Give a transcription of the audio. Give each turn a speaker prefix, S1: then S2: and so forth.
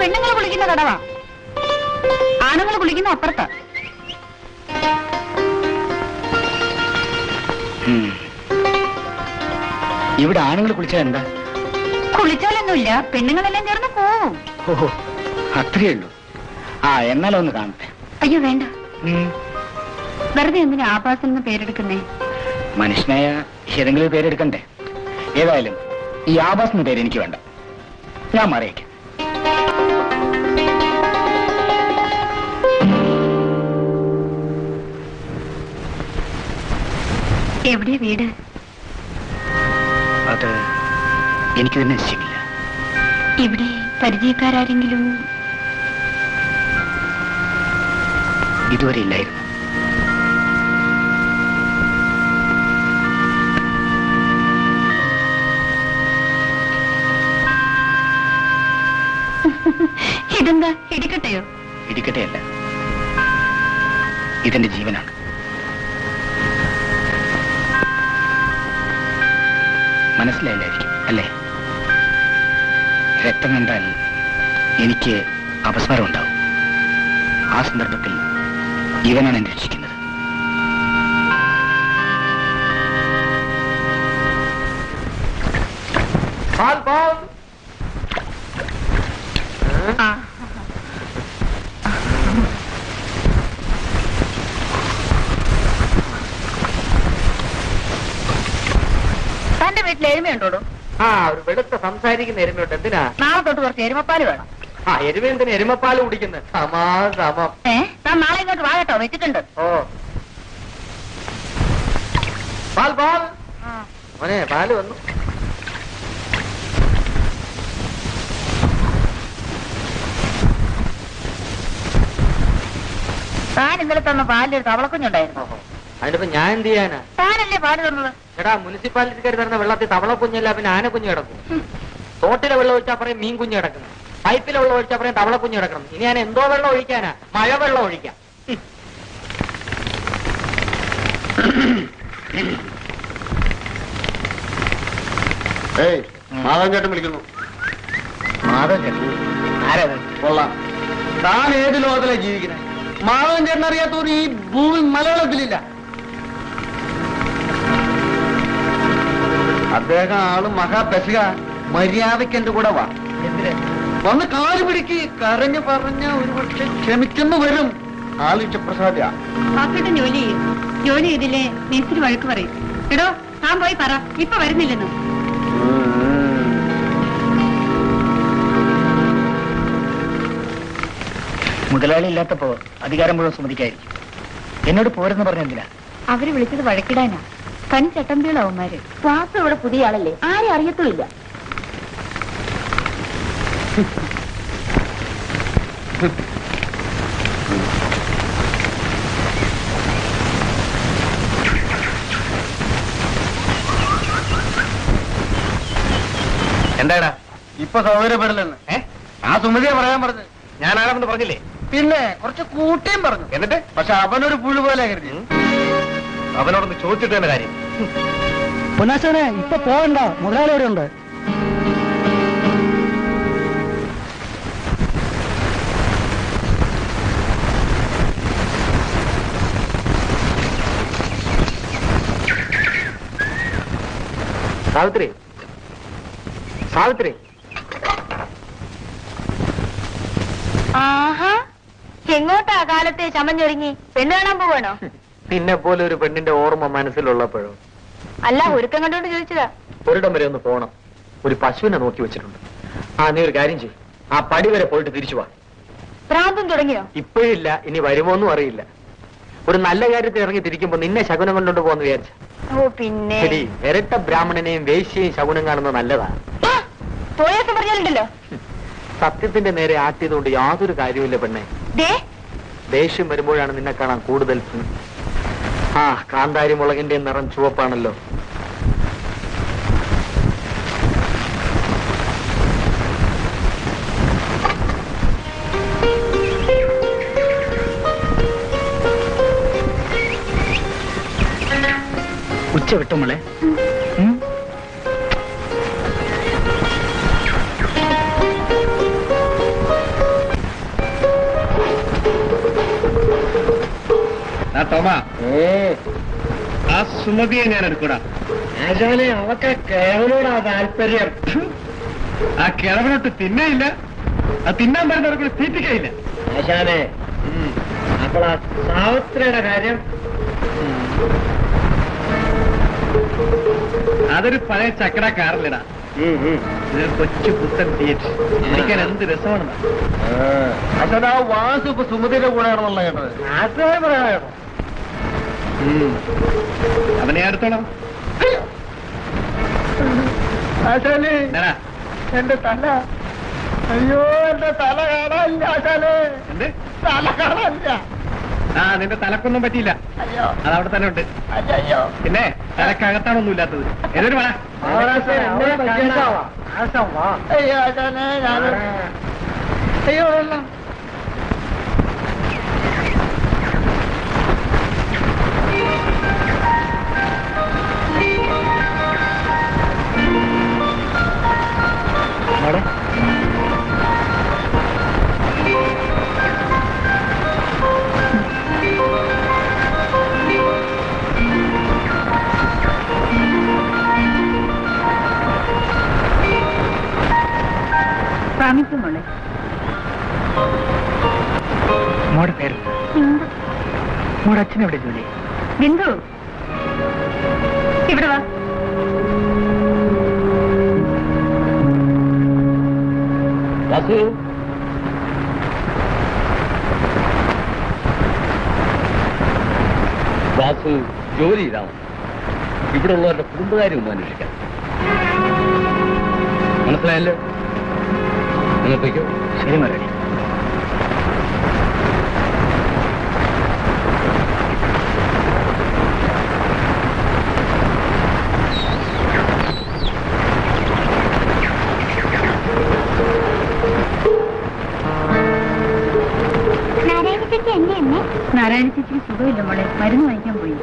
S1: പെണ്ണുങ്ങൾ കുളിക്കുന്ന കടവാ. ആണുങ്ങൾ കുളിക്കുന്ന അപ്പുറത്ത്.
S2: ഇവിടെ ആണുങ്ങൾ കുളിച്ചാൽ എന്താ?
S1: കുളിച്ചാലൊന്നുമില്ല പെണ്ണുങ്ങളെല്ലാം ചേർന്ന് പോവും.
S2: ഓഹോ അത്രയേ ഉള്ളൂ. ആ എന്നാലോ ഒന്ന് കാണട്ടെ.
S1: അയ്യോ വേണ്ട. വെറുതെ എന്തിനാ ആഭാസം എന്ന് പേരെടുക്കുന്നേ?
S2: മനുഷ്യനായ ഏതെങ്കിലും പേരെടുക്കണ്ടേ? ഏതായാലും ഈ ആഭാസ് എന്ന പേര് എനിക്ക് വേണ്ട. ഞാൻ മാറിയേക്കാം.
S1: എവിടെയാ വീട്?
S2: അത് എനിക്ക് തന്നെ നിശ്ചയമില്ല
S1: ഇവിടെ പരിചയക്കാരെങ്കിലും
S2: ഇതുവരെ ഇല്ലായിരുന്നു.
S1: ഇതെന്താ? ഇടിക്കട്ടെയോ?
S2: ഇടിക്കട്ടെയല്ല. ഇതെന്റെ ജീവനാണ്. മനസ്സിലായില്ലായിരിക്കും അല്ലേ? രക്തം കണ്ടാൽ എനിക്ക് അപസ്മാരം ഉണ്ടാവും ആ സന്ദർഭത്തിൽ ഇവനാണ് എന്നെ രക്ഷിക്കുന്നത്.
S3: പാൽ
S1: തന്റെ വീട്ടിൽ എരുമയുണ്ടോടോ?
S3: ആ ഒരു വെളുത്ത സംസാരിക്കുന്ന എരുമയുണ്ട്. എന്തിനാ?
S1: നാളെ തൊട്ട് കുറച്ച് എരുമപ്പാൽ വേണം.
S3: ആ എരുമ എന്തിനാ? എരുമപ്പാൽ കുടിക്കുന്നത് സമാ സമം.
S1: ഏ? താൻ നാളെ ഇങ്ങോട്ട് വാഴട്ടോ വെച്ചിട്ടുണ്ട്.
S3: ഓ. പാൽ പാൽ. മോനെ പാൽ വന്നു.
S1: താൻ ഇന്നലെ തന്ന പാലിൽ തവളക്കുഞ്ഞുണ്ടായിരുന്നു.
S3: ഓഹോ. അതിനിപ്പോ ഞാൻ എന്ത് ചെയ്യാനാ?
S1: താനല്ലേ പാൽ തന്നത്
S3: എടാ മുനിസിപ്പാലിറ്റിക്കാർ തരുന്ന വെള്ളത്തിൽ തവള കുഞ്ഞല്ല പിന്നെ ആന കുഞ്ഞ് കിടക്കും. തോട്ടിലെ വെള്ളം ഒഴിച്ചാൽ പറയും മീൻ കുഞ്ഞ് കിടക്കണം. പൈപ്പിലെ വെള്ളം ഒഴിച്ചാൽ പറയും തവള കുഞ്ഞ് കിടക്കണം. ഇനി ഞാൻ എന്തോ വെള്ളം ഒഴിക്കാനാ? മഴ വെള്ളം ഒഴിക്കാം
S4: ഏയ് മാധവൻ ചേട്ടൻ വിളിക്കുന്നു.
S2: മാധവൻ ചേട്ടൻ ആരാത്
S4: കൊള്ളാം. താൻ ഏത് ലോകത്തിലാണ് ജീവിക്കുന്നത് മാധവൻ ചേട്ടൻ അറിയാത്തവർ ഈ ഭൂമി മലയാളത്തിലില്ല. അദ്ദേഹം ആൾ മഹാപെശക മര്യാദയ്ക്ക് എന്റെ കൂടെ വാ. വന്ന് കാൽ പിടിക്ക്. കരഞ്ഞു പറഞ്ഞ ഒരു പക്ഷെ ക്ഷമിക്കുന്നു വരും. ആൾ പ്രസാദ
S1: ബാക്കിയിട്ട് ജോലി ചെയ്യും. ജോലി ചെയ്തില്ലേ? മേസ്തിരി വഴക്ക് പറയും. എടോ താൻ പോയി പറ. ഇപ്പൊ വരുന്നില്ലെന്ന്.
S2: മുതലാളി ഇല്ലാത്തപ്പോ അധികാരം മുഴുവൻ സുമതിക്കായിരിക്കും. എന്നോട് പോരെന്ന് പറഞ്ഞ എന്തിനാ
S1: അവർ വിളിച്ചത് വഴക്കിടാനാ. തനി ചട്ടമ്പികളാവന്മാര് വാസു ഇവിടെ പുതിയ ആളല്ലേ ആരും അറിയത്തുമില്ല.
S3: എന്താടാ?
S4: ഇപ്പൊ സൗകര്യപ്പെടില്ലെന്ന്.
S3: ഏ?
S4: ആ സുമതിയെ പറയാൻ പറഞ്ഞു ഞാൻ
S3: ഞാനാണെന്ന് പറഞ്ഞില്ലേ?
S4: പിന്നെ കുറച്ച് കൂട്ടിയും പറഞ്ഞു.
S3: എന്നിട്ട്?
S4: പക്ഷെ അവനൊരു പുഴു പോലെ കരുതി.
S3: അവനോടൊന്ന് ചോദിച്ചിട്ട് തന്നെ കാര്യം.
S4: പൊന്നാശനെ ഇപ്പൊ പോകണ്ട. മുതലാളി ഇവിടെ ഉണ്ട്.
S3: സാവിത്രി. സാവിത്രി.
S1: ആഹാ. എങ്ങോട്ടാ കാലത്തെ ചമഞ്ഞൊരുങ്ങി? പെണ്ണു കാണാൻ പോവാണോ?
S3: നിന്നെ പോലെ ഒരു പെണ്ണിന്റെ ഓർമ്മ മനസ്സിലുള്ളപ്പോഴോ?
S1: അല്ല ഒരുക്കം കണ്ടോണ്ട് ചോദിച്ചതാ.
S3: ഒരിടം വരെ ഒന്ന് പോണം. ഒരു പശുവിനെ നോക്കി വെച്ചിട്ടുണ്ട്. ആ നീ ഒരു കാര്യം ചെയ്യും. ആ പടി വരെ പോയിട്ട് തിരിച്ചു വാ.
S1: പ്രാന്തം തുടങ്ങിയോ?
S3: ഇപ്പോഴില്ല ഇനി വരുമോ വരുമോന്നും അറിയില്ല. ഒരു നല്ല കാര്യത്തിൽ ഇറങ്ങി തിരിക്കുമ്പോ നിന്നെ ശകുനം കൊണ്ടോണ്ട് പോന്ന് വിചാരിച്ച.
S1: ഓ പിന്നെ?
S3: ശരി ഇരട്ട ബ്രാഹ്മണനെയും വേശ്യയും ശകുനം കാണുന്നത് നല്ലതാണ്
S1: ആ, പറഞ്ഞാലുണ്ടല്ലോ.
S3: സത്യത്തിന്റെ നേരെ ആട്ടിയതുകൊണ്ട് യാതൊരു കാര്യവുമില്ല പെണ്ണെ.
S1: ദേ.
S3: ദേഷ്യം വരുമ്പോഴാണ് നിന്നെ കാണാൻ കൂടുതൽ. ആ കാന്താരി മുളകിന്റെ നിറം ചുവപ്പാണല്ലോ.
S2: ഉച്ച വിട്ടു
S5: സോമ ആ സുമതിയെ ഞാൻ എടുക്കൂടാ.
S6: ആശാനെ അവക്ക് താല്പര്യം.
S5: ആ കിഴവനൊട്ട് തിന്നയില്ല. ആ തിന്നാൻ പറഞ്ഞവർക്ക് തീറ്റിക്കയില്ല.
S6: ആശാനെ അപ്പോൾ ആ സാവിത്രിയുടെ കാര്യം?
S5: അതൊരു പഴയ ചക്കട കാറിലിടാ കൊച്ചു പുത്തൻ തിയേറ്റർ ഇരിക്കാൻ എന്ത് രസമാണ്
S4: അച്ഛനാ വാസു ഇപ്പൊ സുമതിയുടെ കൂടെയാണെന്നുള്ള കേട്ടത്.
S6: ആശാനെ പറയാമോ
S5: അവനെ അടുത്തോളാം
S4: ആശാലേ എന്റെ തല. അയ്യോ എന്റെ തല കാണാനില്ല ആശാലേ
S5: എന്ത്?
S4: തല കാണാനില്ല.
S5: ആ നിന്റെ തലക്കൊന്നും പറ്റിയില്ല.
S4: അയ്യോ.
S5: അത് അവിടെ തന്നെ ഉണ്ട്.
S4: അയ്യോ
S5: പിന്നെ തലക്കകത്താണൊന്നും ഇല്ലാത്തത് ഏതൊരു വേണം
S4: അയ്യോ അയ്യോ
S2: മോടെ പേര്. മോടെ അച്ഛനെവിടെ ജോലി?
S1: ബിന്ദു. ഇവിടെ വാ.
S6: വാസു. വാസു ജോലി ചെയ്താൽ ഇവിടെ ഉള്ളവരുടെ കുടുംബകാര്യം ഒന്ന് അന്വേഷിക്കാം. മനസ്സിലായല്ലോ?
S2: ശരി മറുപടി
S1: നാരായണ ചേച്ചിക്ക് സുഖമില്ല മോളെ. മരുന്ന് വാങ്ങിക്കാൻ പോയി.